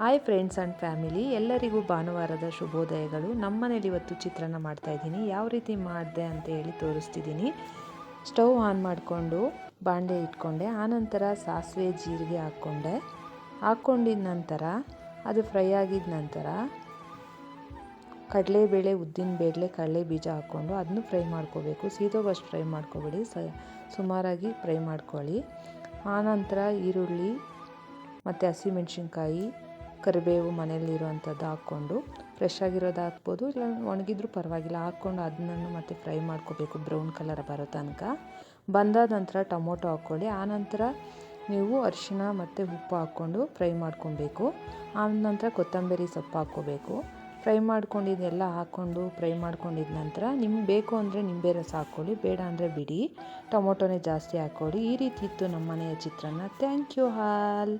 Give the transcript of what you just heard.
Hi friends and family ಎಲ್ಲರಿಗೂ ಭಾನುವಾರದ ಶುಭೋದಯಗಳು. ನಮ್ಮನೇಲಿ ಇವತ್ತು ಚಿತ್ರಾನ್ನ ಮಾಡ್ತಾಯಿದ್ದೀನಿ ಯಾವ ರೀತಿ ಮಾಡಿದೆ ಅಂತ ಹೇಳಿ ತೋರಿಸ್ತಿದ್ದೀನಿ. ಸ್ಟವ್ ಆನ್ ಮಾಡಿಕೊಂಡು ಬಾಂಡೆ ಇಟ್ಕೊಂಡೆ. ಆನಂತರ ಸಾಸಿವೆ ಜೀರಿಗೆ ಹಾಕ್ಕೊಂಡೆ. ಹಾಕ್ಕೊಂಡಿದ ನಂತರ, ಅದು ಫ್ರೈ ಆಗಿದ ನಂತರ ಕಡಲೆಬೇಳೆ ಉದ್ದಿನಬೇಳೆ ಕಡಲೆ ಬೀಜ ಹಾಕ್ಕೊಂಡು ಅದನ್ನು ಫ್ರೈ ಮಾಡ್ಕೋಬೇಕು. ಸೀದೋಗಷ್ಟು ಫ್ರೈ ಮಾಡ್ಕೋಬೇಡಿ. ಸ, ಸುಮಾರಾಗಿ ಫ್ರೈ ಮಾಡ್ಕೊಳ್ಳಿ. ಆನಂತರ ಈರುಳ್ಳಿ ಮತ್ತು ಹಸಿಮೆಣ್ಸಿನ್ಕಾಯಿ ಕರಿಬೇವು ಮನೆಯಲ್ಲಿರುವಂಥದ್ದು ಹಾಕ್ಕೊಂಡು ಫ್ರೆಶ್ ಆಗಿರೋದು ಹಾಕ್ಬೋದು, ಇಲ್ಲ ಒಣಗಿದ್ರೂ ಪರವಾಗಿಲ್ಲ, ಹಾಕ್ಕೊಂಡು ಅದನ್ನು ಮತ್ತೆ ಫ್ರೈ ಮಾಡ್ಕೋಬೇಕು ಬ್ರೌನ್ ಕಲರ್ ಬರೋ ತನಕ. ಬಂದಾದ ನಂತರ ಟೊಮೊಟೊ ಹಾಕ್ಕೊಳ್ಳಿ ಆನಂತರ ನೀವು ಅರಿಶಿನ ಮತ್ತು ಉಪ್ಪು ಹಾಕ್ಕೊಂಡು ಫ್ರೈ ಮಾಡ್ಕೊಬೇಕು. ಆನಂತರ ಕೊತ್ತಂಬರಿ ಸೊಪ್ಪು ಹಾಕ್ಕೋಬೇಕು. ಫ್ರೈ ಮಾಡ್ಕೊಂಡಿದ್ದೆಲ್ಲ ಹಾಕ್ಕೊಂಡು ಫ್ರೈ ಮಾಡ್ಕೊಂಡಿದ್ದ ನಂತರ ನಿಮ್ಗೆ ಬೇಕು ಅಂದರೆ ನಿಂಬೆ ರಸ ಹಾಕ್ಕೊಳ್ಳಿ, ಬೇಡ ಅಂದರೆ ಬಿಡಿ. ಟೊಮೊಟೊನೇ ಜಾಸ್ತಿ ಹಾಕ್ಕೊಳ್ಳಿ. ಈ ರೀತಿ ಇತ್ತು ನಮ್ಮ ಮನೆಯ ಚಿತ್ರಾನ್ನ ಥ್ಯಾಂಕ್ ಯು ಹಾಲ್